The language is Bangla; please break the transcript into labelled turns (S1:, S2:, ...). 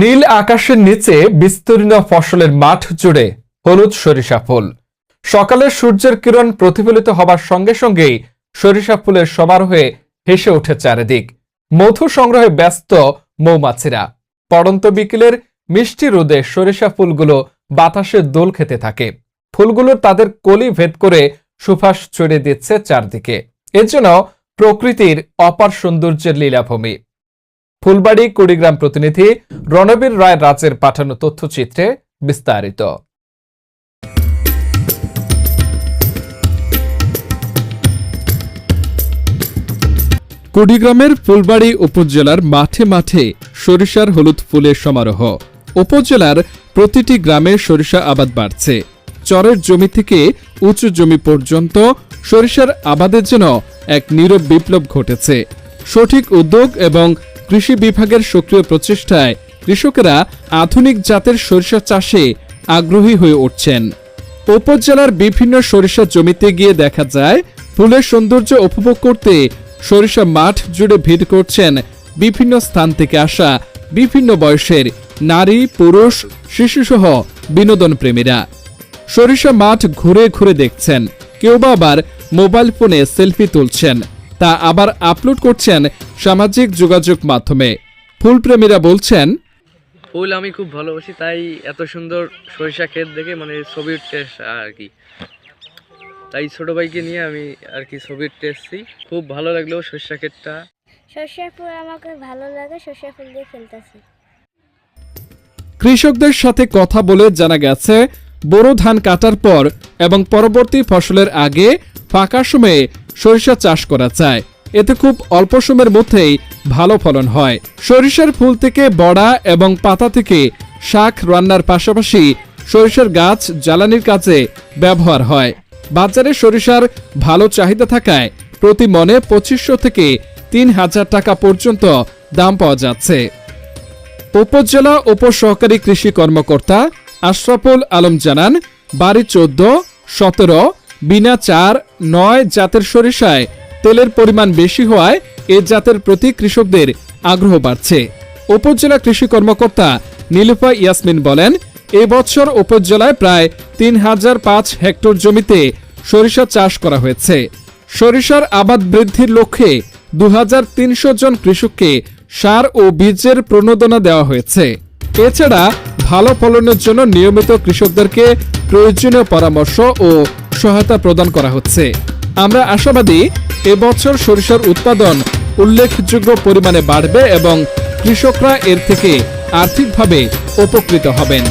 S1: নীল আকাশের নিচে বিস্তীর্ণ ফসলের মাঠ জুড়ে হলুদ সরিষা ফুল। সকালে সূর্যের কিরণ প্রতিফলিত হবার সঙ্গে সঙ্গেই সরিষা ফুলের সমারোহে হেসে ওঠে চারিদিক। মধু সংগ্রহে ব্যস্ত মৌমাছিরা। পড়ন্ত বিকেলের মিষ্টি রোদে সরিষা ফুলগুলো বাতাসে দোল খেতে থাকে। ফুলগুলো তাদের কলি ভেদ করে সুফাস ছড়িয়ে দিচ্ছে চারদিকে। এজন্য প্রকৃতির অপার সৌন্দর্যের লীলাভূমি। ফুলবাড়ি কুড়িগ্রাম প্রতিনিধি রণবীর রায় রাজের পাঠানো তথ্যচিত্রে বিস্তারিত। কুড়িগ্রামের ফুলবাড়ি উপজেলার মাঠে মাঠে সরিষার হলুদ ফুলের সমারোহ। উপজেলার প্রতিটি গ্রামে সরিষা আবাদ বাড়ছে। চরের জমি থেকে উঁচু জমি পর্যন্ত সরিষার আবাদের জন্য এক নীরব বিপ্লব ঘটেছে। সঠিক উদ্যোগ এবং কৃষি বিভাগের সক্রিয় প্রচেষ্টায় কৃষকেরা আধুনিক জাতের সরিষা চাষে আগ্রহী হয়ে উঠছেন। উপজেলার বিভিন্ন সরিষা জমিতে গিয়ে দেখা যায়, ফুলের সৌন্দর্য উপভোগ করতে সরিষা মাঠ জুড়ে ভিড় করছেন বিভিন্ন স্থান থেকে আসা বিভিন্ন বয়সের নারী, পুরুষ, শিশুসহ বিনোদন প্রেমীরা। সরিষা মাঠ ঘুরে ঘুরে দেখছেন, কেউ বা আবার মোবাইল ফোনে সেলফি তুলছেন। তা আবার আপলোড করছেন সামাজিক যোগাযোগ মাধ্যমে। ফুলপ্রেমীরা বলছেন
S2: ফুল আমি খুব ভালোবাসি তাই এত সুন্দর সরিষা ক্ষেত দেখে মানে ছবি উঠতে আর কি। তাই ছোট ভাইকে নিয়ে আমি আর কি ছবি উঠতে এসেছি। খুব ভালো লাগল সরিষা ক্ষেতটা।
S3: সর্ষে ফুল আমাকে ভালো লাগে সর্ষে ফুল দিয়ে খেলতেছি।
S1: কৃষকদের সাথে কথা বলে জানা গেছে বোরো ধান কাটার পর এবং পরবর্তী ফসলের আগে ফাঁকা সময়ে সরিষা চাষ করা যায়। এতে খুব অল্প সময়ের মধ্যেই ভালো ফলন হয়। সরিষার ফুল থেকে বড়া এবং পাতা থেকে শাক রান্নার পাশাপাশি সরিষার গাছ জ্বালানির কাজে ব্যবহার হয়। বাজারে সরিষার ভালো চাহিদা থাকায় প্রতি মনে পঁচিশশো থেকে তিন হাজার টাকা পর্যন্ত দাম পাওয়া যাচ্ছে। উপজেলা উপসহকারী কৃষি কর্মকর্তা আশরাফুল আলম জানান, বাড়ি চোদ্দ, সতেরো বিনা চার, নয় জাতের সরিষায় তেলের পরিমাণ বেশি হওয়ায় এ জাতের প্রতি কৃষকদের আগ্রহ বাড়ছে। উপজেলা কৃষি কর্মকর্তা নীলুফা ইয়াসমিন বলেন, এবছর উপজেলায় প্রায় তিন হাজার পাঁচ হেক্টর জমিতে সরিষা চাষ করা হয়েছে। সরিষার আবাদ বৃদ্ধির লক্ষ্যে দু হাজার তিনশো জন কৃষককে সার ও বীজের প্রণোদনা দেওয়া হয়েছে। এছাড়া ভালো ফলনের জন্য নিয়মিত কৃষকদেরকে প্রয়োজনীয় পরামর্শ ও সহায়তা প্রদান করা হচ্ছে। আমরা আশাবাদী, এবছর সরিষার উৎপাদন উল্লেখযোগ্য পরিমাণে বাড়বে এবং কৃষকরা এর থেকে আর্থিকভাবে উপকৃত হবেন।